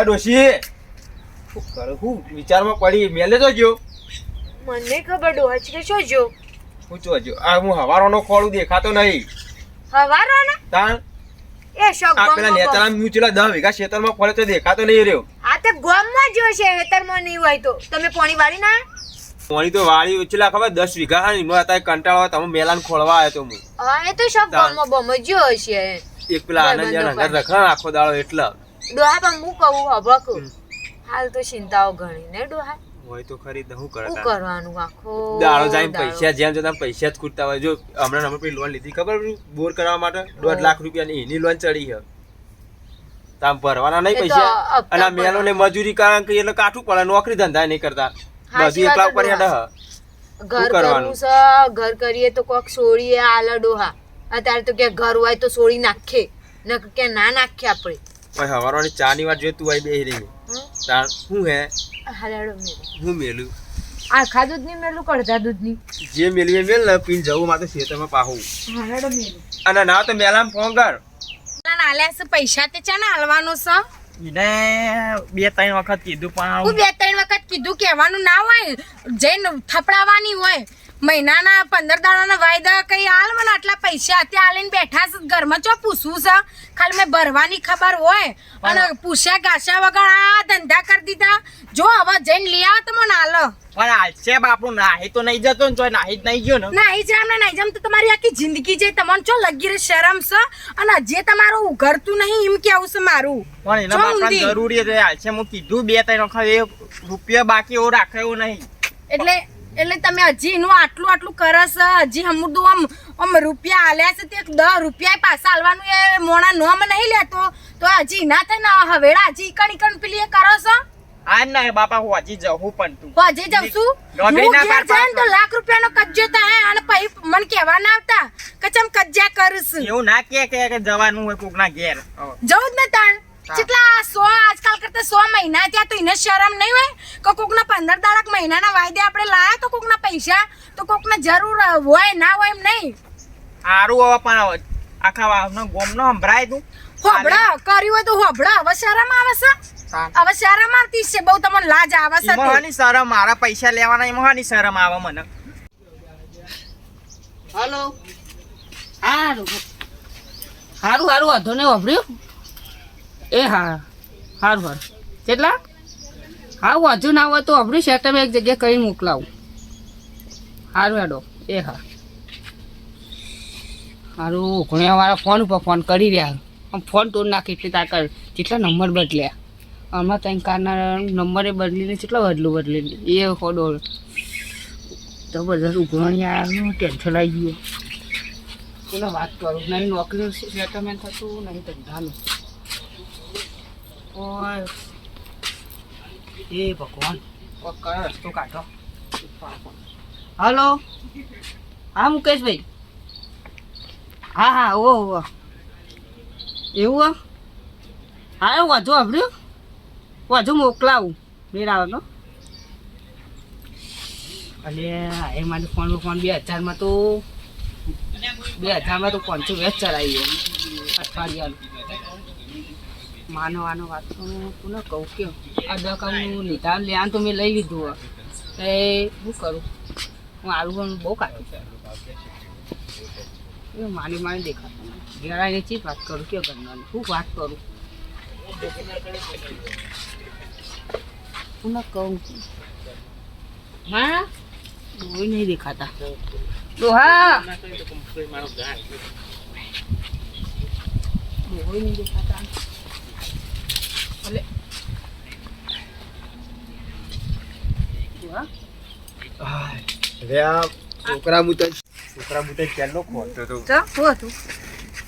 આ ડોશી. શું કરે હું વિચારમાં પડી. મેલે તો ગયો. મને ખબર ડોહા કે શું જો? હું જો. આ હું હવારોનો ખોળું દેખાતો નહીં. હવારોનો? તાણ? એ શોક ગોમ. પેલા હું ચેલા દસ વીઘા ખેતરમાં ખોળે તો દેખાતો નહીં રહ્યો. આ તે ગોમમાં જો છે હેતરમાં નહીં હોય તો. તમે પોણી વાળી ના? પાણી તો વાળી ઉચલા ખબર દસ વીઘા હા એમાં અત્યારે કંટાળો તમે મેલાન ખોળવા આવ્યો તો હું. હા એ તો શોક. ગોમમાં બમ જો હશે. એક પેલા આનંદ ભાઈબંધો ઘર રખા આખો દાડો એટલા. ડોહા પણ હું કહું હબકું હાલ તો ચિંતાઓ ઘણી ને ડોહા. હોય તો ખરી તો કરતા શું કરવાનું આખો દાડો જાય પૈસા જેમ જતા પૈસા જ ખૂટતા હોય. જો હમણાં અમે પેલી લોન લીધી ખબર બોર કરવા માટે? દોઢ લાખ રૂપિયાની એની લોન ચડી છે. તામ ભરવાના નહીં પૈસા? અને આ મેલો ને મજૂરી કારણ કે એટલે કાઠું પડે નોકરી ધંધા નહીં કરતા. બધી એકલા ઉપર હેડે. હ. ઘર કરવાનું? કરવું છે ઘર કરીએ તો કોક સોળીએ આલા ડોહા. અત્યારે તો કે ઘર હોય તો સોળી નાખે. ન કે ના નાખે આપણે. પછી હવારની ચા ની વાત જોઈએ તું આવી બેહી રહી. હમ? શું હે? હાલેડો મેલો. હું મેલું? આખા દૂધની મેલું કડધા દૂધની જે મેલવી એ મેલ ને પીન જવું મારે ખેતરમાં પાહું. હાલેડો મેલું. અને ના તો મેલામ ફોન કર. આલ્યા છે પૈસા તે ચાને હાલવાનો છે? એને બે ત્રણ વખત કીધું પણ હું બે ત્રણ વખત કીધું કહેવાનું ના હોય. જઈને થપડાવાની હોય. મહિનાના પંદર દાડાના વાયદા કઈ હાલ? મને આટલા પૈસા અત્યારે આલીને બેઠા છે. ઘરમાં ચો પૂછવું છે? ખાલી મેં ભરવાની ખબર હોય અને પૂછ્યા ગાસ્યા વગર આ ધંધા કરી દીધા. જો હવે જઈને લઈ આવ તો મને હાલ. પણ હાલશે બાપુ નાહી તો નહીં જતો ને તોય નાહી જ નહીં ગયો ને. નાહી જામ ને નહીં જામ તો તમારી આખી જિંદગી જે તમને ચો લગી રે શરમ છે અને જે તમારું ઉઘરતું નહીં એમ કેવું છે મારું? પણ એના ચો બાપા જરૂરી છે હાલશે હું કીધું બે ત્રણ વખત એ રૂપિયા બાકી એવું રાખે એવું નહીં. એટલે એટલે તમે હજી એનું આટલું આટલું કરસ હજી હમુદું આમ આમ રૂપિયા આલ્યા છે તે દસ રૂપિયા પાછા આલવાનું એ મોણા નોમ નહીં લેતો. તો હજી ના થાય ને હવેડા હજી ઈકણ ઈકણ પેલી એ કરો છો? આ ના બાપા હું હજી જવું પણ તું. હજી જાઉં છું? હું ઘેર જાય ને તો લાખ રૂપિયાનો કજ્જો થાય અને પછી મને કહેવા ના આવતા કે ચમ કજ્જા કરીશ એવું ના કે કે જવાનું હોય કોકના ઘેર. જવું જ ને તાણ. કેટલા કરતા સો મહિના ત્યાં તો એને શરમ નહીં હોય? કે કોકના પંદર દાડક મહિનાના વાયદે આપણે લાયા તો કોકના પૈસા? તો કોકના જરૂર હોય ના હોય એમ નહીં. સારું હવે પણ આખા વાવનો ગોમનો સંભળાય તું. હોબળા કર્યું હોય તો હોબળા હવે શરમ આવે છે? હવે શરમ આવતી છે. બહુ તમને લાજ આવે છે મહાની શરમ મારા પૈસા લેવાના એ મહાની શરમ આવે મને. હલો. હારું. હારું હારું વાંધો નહીં વાપર્યું એ હા. હારું હારું. કેટલા? હા વાંધો ના હોય તો વાપર્યું અમે એક જગ્યાએ કરીને મોકલાવું. હારું, હેડો. એ હા. હારું ઘણા વાળા ફોન ઉપર ફોન કરી રહ્યા. આમ ફોન તોડ નાખી એટલે તાકર કેટલા નંબર બદલ્યા? હમણાં ત્યાં કારના નંબરે બદલીને કેટલા બદલું બદલીને? એ હોડો જબરદસ્ત ઉઘરણી આવ્યું ટેન્શન આવી ગયું. કોને વાત કરું? નહીં નોકરી સેટલમેન્ટ થતું, નહીં ધંધાનું ઓય. એ ભગવાન. રસ્તો કાઢો. હલો? હા મુકેશભાઈ હા હા ઓ ઓ એવું હા હા વાંધો આવ્યું વાંધો મોકલાવું. મેળાવાનો અને એ મારે ફોન ફોન બે હજારમાં તો બે હજારમાં તો પાંચસો વેચ ચલાવી અઠવાડિયાનું. માનો આનો વાત તો તું ન કહું કે આ દકાનું લીધા લેવાનું તો મેં લઈ લીધું હે. એ શું કરું? હું આલુ બહુ કાઢું એ માની માની દેખાતું નહીં ઘેરાઈને ચીજ વાત કરું કે ગણવાની? શું વાત કરું? હું કહું? હા? કોઈ નહીં દેખાતા. ડોહા! કોઈ નહીં દેખાતા. ડોહા હવે આ છોકરા મુત છોકરા મુત ચાલો ખોટો તો શું હતું?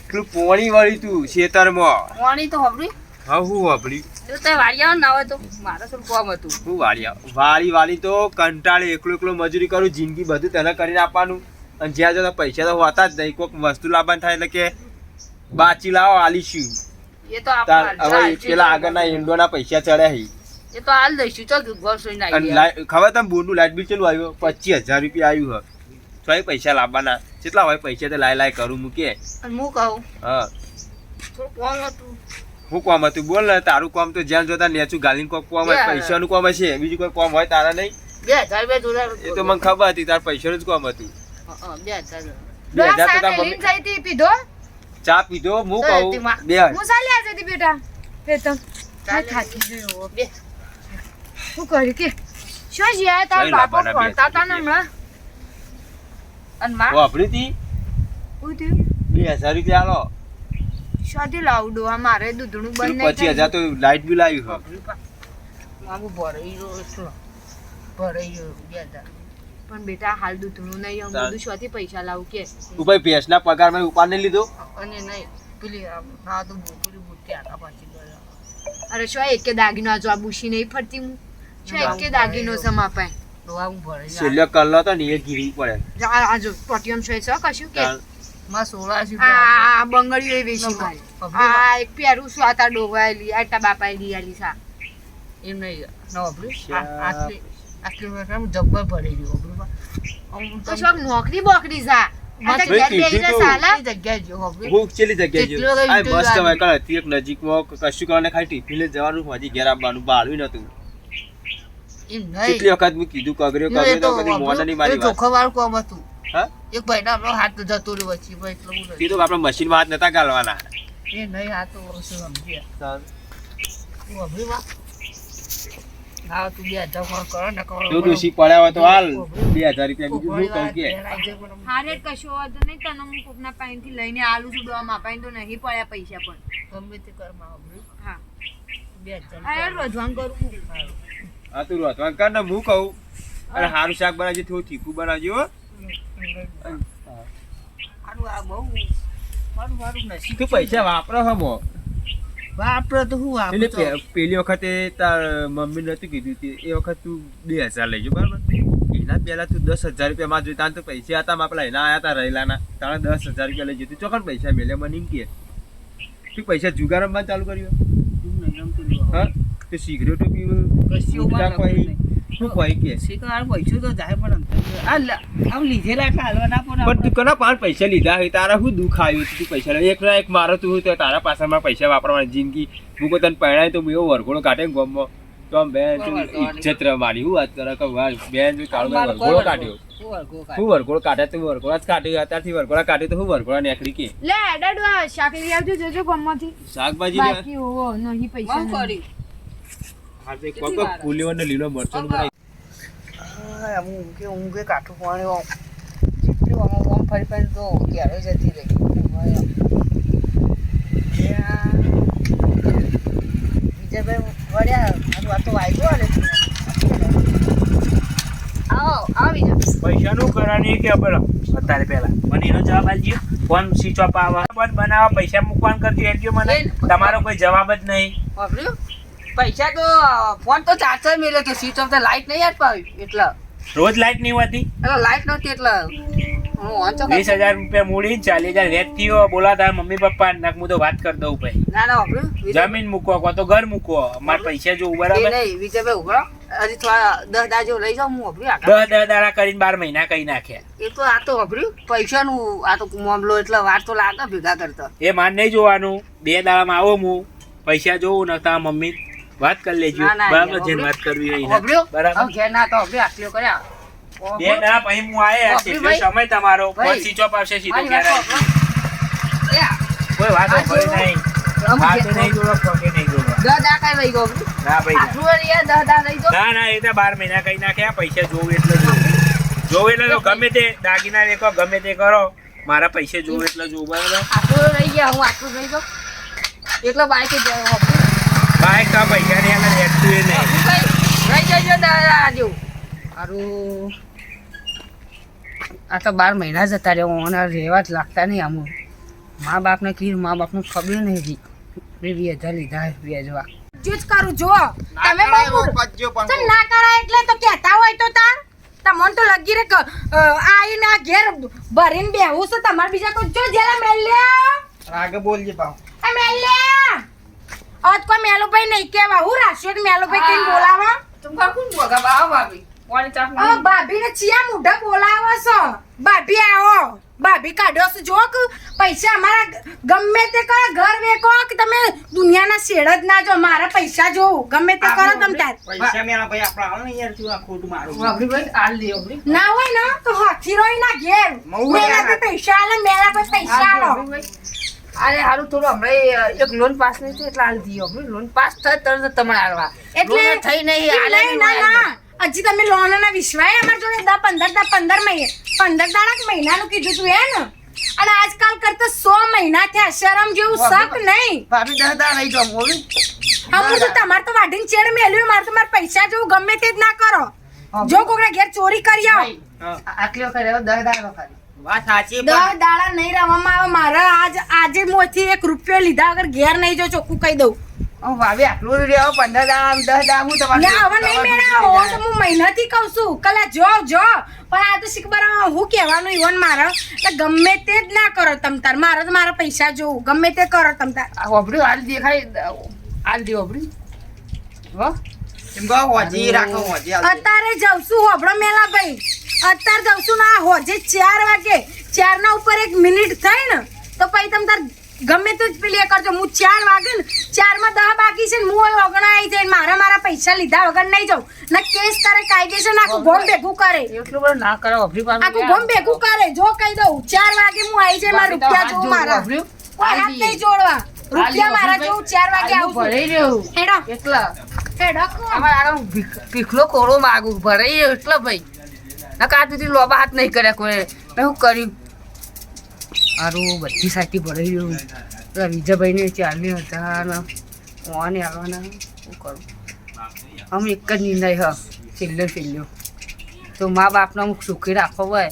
પેલું પોણી વાળી તું ખેતરમાં પોણી તો હબરી હા હું વાપરી તો તે વાળિયા ના હોય તો. મારે શું કોમ હતું. હું વાળ્યા વાળી વાળી તો કંટાળે એકલો એકલો મજૂરી કરું જિંદગી બધું તને કરીને આપવાનું. અને જ્યાં જતા પૈસા તો હોતા જ નહીં. કોઈક વસ્તુ લાવવાનું થાય એટલે કે બાચી લાવો આલીશું. હવે પેલા આગળના ઈંડોના પૈસા ચડ્યા હી. એ તો હાલ દઈશું તો ઘર સોઈને અને આવી લાઈ- ખબર તમે બોર્ડનું લાઇટ બિલ કેટલું આવ્યું? પચીસ હજાર રૂપિયા આવ્યું હ. તો પૈસા લાવવાના. કેટલા હોય પૈસા તો લાય લાય કરું મૂકે. હું કહું? હા. કોમ હતું. હું કોમ હતું? બોલ ને તારું કોમ તો જ્યાં જોતા નેચું ગાલીન કોક કોમ હોય. પૈસાનું કોમ હશે. બીજું કોઈ કોમ હોય તારા નહીં? બે હજાર બે એ તો મને ખબર હતી તાર પૈસાનું જ કોમ હતું. બે હજાર. બે હજાર તો તાર મમ્મી જઈ હતી, પીધો? ચા પીધો હું કહું બે હું ચાલી આજે હતી બેટા પ્રીતમ ચાલે. થાકી ગયો બે. હું કરી કે? શું જ્યાં તાર બાપો બે ભણતા હતા ને હમણાં? અનમાં? વાપરી હતી શું થયું? બે હજાર રૂપિયા આલો. શાથી લાવડો આ મારે દૂધણું બંધ નહીં પછી હજાર તો લાઈટ બિલ આવ્યું હે. મારું ભરાઈ રહ્યો ભરાઈ રહ્યો બે હજાર. પણ બેટા હાલ દૂધનું નહીં આમ તાર- બધું શાથી પૈસા લાવું કે. તું ભાઈ ભેંસના ઉપાડ નહીં લીધો? અને નહીં પેલી હા તો પેલી બુટ્ટી આટા પાછી ગયા. અરે શું કે દાગીનો આજુ આ બુશી નહીં ફરતી હું? શું એકે દાગીનો છે માપાય ડોવા હું ભરાઈ જાય છેલ્લો કલ્લો તો ને એ ગીરી પડે. આ આ જો પોટિયમ છે છે કશું કે? માં સોળા છે આ બંગડીઓ એ વેચી મારી. આ એક પહેરું શું આ તા ડોવાયેલી આ તાર બાપાએ લીયાલી સા એમ નહીં આટલી આટલી જબ્બર રહ્યો આમ તો શું નોકરી બોકરી કીધું કેટલો વખત મેં કગર્યો કગર્યો તો તો કદી મોઢા નહીં મારી એ વાત. જોખમવાળું હતું. હા? એક ભાઈ આપણો હાથ જતો રહ્યો ભાઈ તે તો આપણે મશીનમાં હાથ નતા ગાલવાના. એ નહીં આ તો શું સમજ્યા? હા તું બે હજાર કોણ કરો ને કરો જો ડોશી પડ્યા હોય તો હાલ બે હજાર રૂપિયા બીજું શું કહું કે? હારે કશો વાંધો નહીં તને હું કોકના પાસેથી લઈને આલું છું ડોવા માપાઈને તો નહીં પડ્યા પૈસા પણ. ગમે તે કર હા. બે હજાર રોજવાન કરું. હા તું રોતવા કર ને હું કહું. અને સારું શાક બનાવજે થોડું તીખું બનાવજો હો. સારું આ બહુ મારું મારું નસીબ તું પૈસા વાપરો હમો વાપરો તો તો? પે- પેલી વખતે તાર મમ્મી નતું કીધું તે એ વખત તું બે હજાર લેજો બરાબર? એના પહેલા તું દસ હજાર રૂપિયા માં જોઈ તાન તો પૈસા હતા માં પેલા એના આયા તા રહેલાના. તાણે દસ હજાર રૂપિયા લઈ જતી. ચોકન પૈસા મેલે મને એમ કે તું પૈસા જુગાર રમવા ચાલુ કર્યું. હા? તો સિગરેટો પીવું કશું રમતું શું ખવાય કે? શીખર આ પૈસો તો જાય પણ આ આમ લીધેલા એટલા હાલવા ના પણ પણ તું કના પાંચ પૈસા લીધા હોય તારા શું દુઃખ આવ્યું તું પૈસા એક ના એક મારો તું તો તારા પાસામાં પૈસા વાપરવાની જિંદગી. હું કોઈ તને પહેણાય તો હું એવો વરઘોડો કાઢે ગમમાં. તો આમ બેન તું ઇજ્જત મારી હું વાત કરે કે બેન કાળો વરઘોડો કાઢ્યો? હું વરઘોડો કાઢે તો વરઘોડા જ કાઢ્યો અત્યારથી વરઘોડા કાઢ્યો તો હું વરઘોડા નીકળી કે? લે એડા શાક લઈ આવજો જોજો ગમમાંથી. શાકભાજી. બાકી હોવો નહીં પૈસા કોણ નહીં. કર્યું? હા, તે કોક લીલો મરચાં હા, હું ઊંઘે ઊંઘે કાઠું પાણી આમ. જેટલું આમ આમ ફરી ફરી તો ક્યારે જતી રહી? વિજયભાઈ વળ્યા આ વાતો વાગ્યો ને આવો આવો વિજય પૈસાનું કરવાની કે બોલો અત્યારે પહેલા મને એનો જવાબ આપજો ફોન સ્વિચ ઓફ આવે. ફોન બનાવો પૈસા મૂકવાનું કરજો એટલું મને. તમારો કોઈ જવાબ જ નહીં. પૈસા તો ફોન તો ચાર્જર મેળ્યો તો સ્વિચ ઓફ તો લાઈટ નહીં આપવા પાવી એટલે. રોજ લાઈટ નહીં હોતી લાઈટ નહોતી એટલે વીસ હજાર રૂપિયા મૂડી ચાલીસ હજાર વેચ થયો બોલા તારા મમ્મી પપ્પા નાક હું તો વાત કરી દઉં ભાઈ. ના ના જમીન મૂકો કો તો ઘર મૂકો અમારે પૈસા જો બરાબર નહીં વિજયભાઈ ઉભરો હજી થોડા દસ દાડા જેવું લઈ જાઉં હું દસ દસ દાડા કરીને બાર મહિના કઈ નાખ્યા એ તો આ તો વાપર્યું પૈસાનું આ તો મામલો એટલે વાત તો લાગે ભેગા કરતા. એ માન નહીં જોવાનું. બે દાડામાં આવો હું. પૈસા જોવું ને તારા મમ્મી વાત કરી લેજો. ના, ના, બરાબર યાર, વાત કરવી હોય. બરાબર. ઘેર ના તો વાપર્યું આટલો કર્યા. બે દાડા પછી હું આયે સમય તમારો. સ્વિચ ઓફ આવશે સીધો કોઈ વાત હોય નહીં. વાત નહીં જોડો નહીં જોડો. ગયો ના ભાઈ ના. લઈ. ના ના એ તો બાર મહિના કઈ નાખ્યા પૈસા જોવું એટલે જોવું એટલે તો ગમે તે દાગીના વેકો ગમે તે કરો મારા પૈસા જોવું એટલે જોવું બરાબર? આટલું ગયા હું આટલું એકલો બાઈકે જાય વાપર્યું. બાઈક તો પૈસા ની આગળ હેઠતું એ નહીં. હું કઈ લઈ જજો દાદા જેવું સારું આ તો બાર મહિના જતા રહ્યા ઓના રહેવા જ લાગતા નહીં આમ. મા બાપને કીધું મા બાપને ખબર નહીં વીસ હજાર લીધા વ્યાજ જવા જો કરું જો તમે ચાલ ના કરાય એટલે તો કહેતા હોય તો તાર તમને તો લગી રે આઈને આ ઘેર ભરીને બેહું છું તમારે બીજા કોઈ જો જેલા મેલ્યા રાગે બોલજે પાવ મેલ્યા અત કોઈ મેલુભાઈ નહીં કેવા હું રાશિયો મેલો મેલુભાઈ કઈને બોલાવા. તું કોણ બોગા બા ભાભી. કોણ ચાપ ભાભી ને ચિયા મુઢા બોલાવો છો. ભાભી આવો. ભાભી કાઢો છો જોક પૈસા અમારા ગમે તે કરો ઘર વેકો કે તમે દુનિયાના શેડ જ ના જો મારા પૈસા જોવું. ગમે તે કરો તમ તાર. પૈસા મેલા ભાઈ આપણા આવો ને યાર તું આ ખોટું મારું. ભાભી ભાઈ આલ દે વાપરી ના હોય ને તો હાથી રોઈ ના ઘેર મેલા પૈસા આલે મેલા પૈસા આલો. અરે હારું થોડું હમણાં એક લોન પાસ નહીં થઈ એટલે હાલ દીયો લોન પાસ થાય તરત જ તમારે હાલવા. એટલે થઈ નહીં ના ના. હજી તમે લોન ના વિશ્વાય અમાર જોડે દા પંદર દા પંદર મહિને પંદર દાડા મહિનાનું કીધું તું એ ને અને આજકાલ કરતા સો મહિના થયા શરમ જેવું શક નહીં. ભાભી દસ દાડા નહીં જાઉં હમું તો તમારે તો વાઢીને ચેડ મેલ્યું મારે તો મારા પૈસા જેવું ગમે તે જ ના કરો. જો કોકના ઘેર ચોરી કરી આવો. આટલી રહ્યો દસ દાડા ખાલી વાત સાચી દર દાડા નહીં રહેવામાં આવે મારા આજ આજે મોથી એક રૂપિયો લીધા વગર ઘેર નહીં જો ચોખ્ખું કહી દઉં. હું આટલું રહ્યો પંદર દાડા દસ દાડા હું ને હવે નહીં મેળાવો તો હું મહિનાથી કહું છું. કલા જો જો. પણ આ તો શીખબર હું કહેવાનું ઈવન મારે. એટલે ગમે તે જ ના કરો તમ તાર. મારે તો મારા પૈસા જોવું. ગમે તે કરો તમ તાર. આ હાલ દેખાય. હાલ દે એમ કહો હોજી રાખો હોજી. અત્યારે છું હોબળો મેલા ભાઈ. અત્યારે જઉં છું ને આ હોજે ચાર વાગે. ચાર ના ઉપર એક મિનિટ થઈ ને તો પછી તમે તાર ગમે તે જ પેલી કરજો. હું ચાર વાગે ને ચારમાં દહ બાકી છે ને હું ઓગણા આવી જાય મારા મારા પૈસા લીધા વગર નહીં જાઉં. ના કેસ તારે કાયદેસર ને આખું ગોમ ભેગું કરે. એટલું બધું ના કરો અભરી પાસે આખું ગોમ ભેગું કરે. જો કહી દઉં ચાર વાગે હું આવી જાય મારા રૂપિયા જોઉં મારા. કોઈ હાથ નહીં જોડવા. રૂપિયા મારા જોઉં ચાર વાગે આવું ભરાઈ રહ્યું. હેડો એટલા. હેડો અમારા અમારે ભીખલો કોરો માગું ભરાઈ રહ્યો એટલા ભાઈ. નકા આ સુધી લોબા હાથ નહીં કર્યા કોઈ. મેં શું કર્યું? મારું બધી સાચી ભરાઈ ગયું પેલા વિજયભાઈને ચાલીસ હજાર ઓને આવવાના શું કરું? આમ એક જ નિર્ણય હ, છેલ્લો છેલ્લો. તો મા બાપને અમુક સુખી રાખવો હોય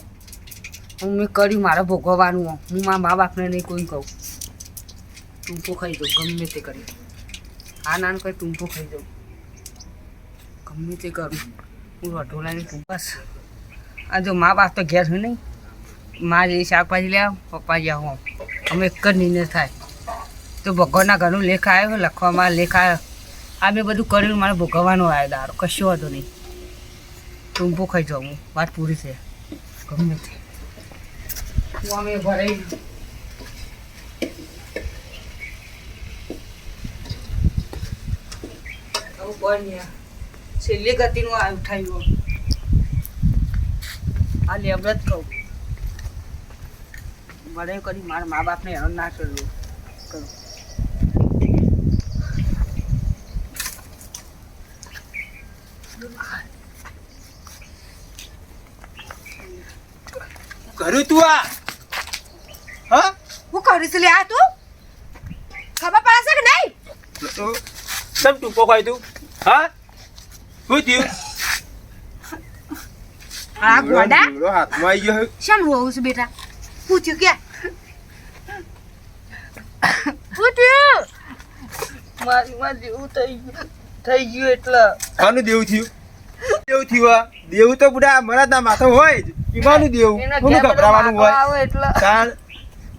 હું મેં કર્યું મારે ભોગવવાનું. હું મારા મા બાપને નહીં કોઈ કહું. ટૂંપો ખાઈ દઉં, ગમે તે કરી આ નાનું કંઈ ટૂંપો ખાઈ દઉં. ગમે તે કરું. હું રઢોલાની બસ. આ જો મા બાપ તો ઘેર હોય નહીં. મા જે શાકભાજી લે પપ્પા જ્યાં હું અમે એક જ નિર્ણય થાય. તો ભગવાનના ઘરનું લેખ આવ્યો લખવામાં લેખ આવ્યો. આ મેં બધું કર્યું મારે ભોગવવાનો આવ્યો દારો કશું હતો નહીં. તું ભૂખાઈ જાઉં હું. વાત પૂરી છે. ગમે તે. હું અમે ભરાઈ છેલ્લી ગતિનું આ ઉઠાવ્યું. આ લેબડ જ કહું. વડે કરી મારા મા બાપને હેરાન ના કરવું કરું કર્યું તું આ? હા? હું કરું છું લે આ તું. ખબર પડશે કે નહીં? તો કેમ ટૂંકો કહી તું હા? શું થયું? આ ગોડા હાથમાં આવી ગયો શેમ રોવું છું બેટા પૂછ્યું કે પૂછ્યું મારી માં જેવું થઈ ગયું થઈ ગયું એટલે આનું દેવું થયું દેવું થયું દેવું તો બુડા મરાદના માથે હોય જ ઈમાનું દેવું એના થોડું ગભરાવાનું હોય તાણ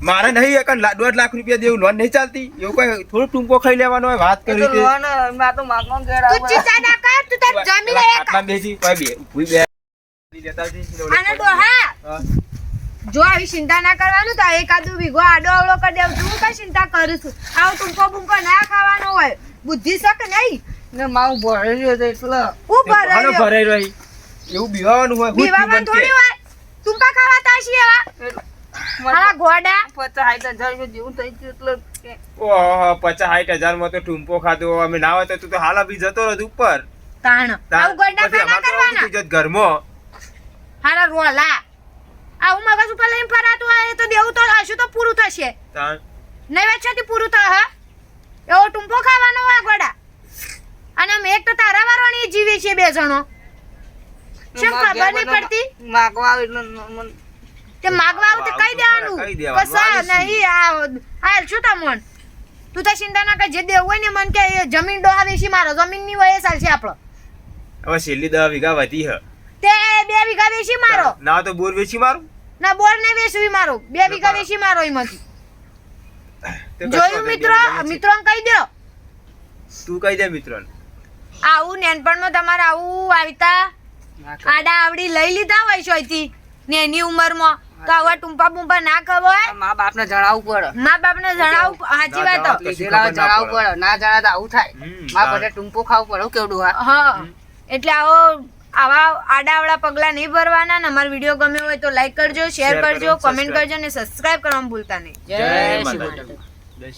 મારે નહીં એક દોઢ લાખ રૂપિયા દેવું લોન નહીં ચાલતી એવું કઈ થોડું ટૂંકો ખાઈ લેવાનો હોય વાત કરી તો ચિંતા ના કર તું તાર જમી એક બેસી બે બે લેતા જઈશ. આને ડોહા જો આવી ચિંતા ના કરવાનું તો એકાદું વીઘો આડો અવળો કરી દેવ. તું કઈ ચિંતા કરું છું? આવું ટૂંકો બૂંકો ના ખાવાનો હોય. બુદ્ધિ શક નહીં? ને માવું ભરાઈ રહ્યો તો એટલે હું તે બહાનો ભરાઈ રહી એવું બીવાનું હોય હું જ પીવામાં થયું થોડી હોય. ટૂંકા ખાવા તાશી એવા? આ ગોડા. પચાસ સાઠ હજાર જેવું થઈ ગયું એટલે કે ઓહો પચાસ હજારમાં તો ટૂંપો ખાધો. અમે ના હોય તો તું તો હાલ બી જતો રહ્યો ઉપર. તાણ. આવું ગોડા ખાના કરવાના? ઘરમાં. હારા રોલા આવું મગજ ઉપર લઈને ફરાતું હોય એ તો દેવું તો હશું તો પૂરું થશે. વેચાતી પૂરું થાય હા? એવો ટૂંપો ખાવાનો હોય ગોડા. અને અમે એક તો તારા વાળવાની જીવે છે બે જણો. શું ખબર નહીં પડતી? માગવા તે માગવા આવું તે કહી દેવાનું? આવીશું. નહીં આ હાલ શું તમોન તું તો ચિંતા ના કર જે દેવું હોય ને મન કે જમીન જમીન આવે છે મારો જમીનની હોય એ ચાલશે આપણો. હવે છેલ્લી દવા વીઘા વધી હ. તે બે વીઘા વેચી મારો. ના તો બોર વેચી મારું? ના બોર ને વેચવી મારું. બે વીઘા વેચી મારો એમાંથી. જોયું મિત્રો મિત્રો કહી દો તું કહી દે મિત્રો આવું નેનપણમાં તમારે આવું આવતા આડા આવડી લઈ લીધા હોય સોયથી નેની ઉંમરમાં. તો આવા ટુંપા બુંપા ના ખબર હોય મા બાપ ને જણાવવું પડે. મા બાપ ને જણાવવું સાચી વાત લીધેલા જણાવવું પડે. ના જણાતા આવું થાય. મા બધે ટુંપો ખાવું પડે કેવડું હા એટલે આવો આવા આડાવડા પગલાં નહીં ભરવાના ને અમારો વીડિયો ગમ્યો હોય તો લાઈક કરજો શેર કરજો કોમેન્ટ કરજો ને સબસ્ક્રાઇબ કરવાનું ભૂલતા નહીં. જય શ્રી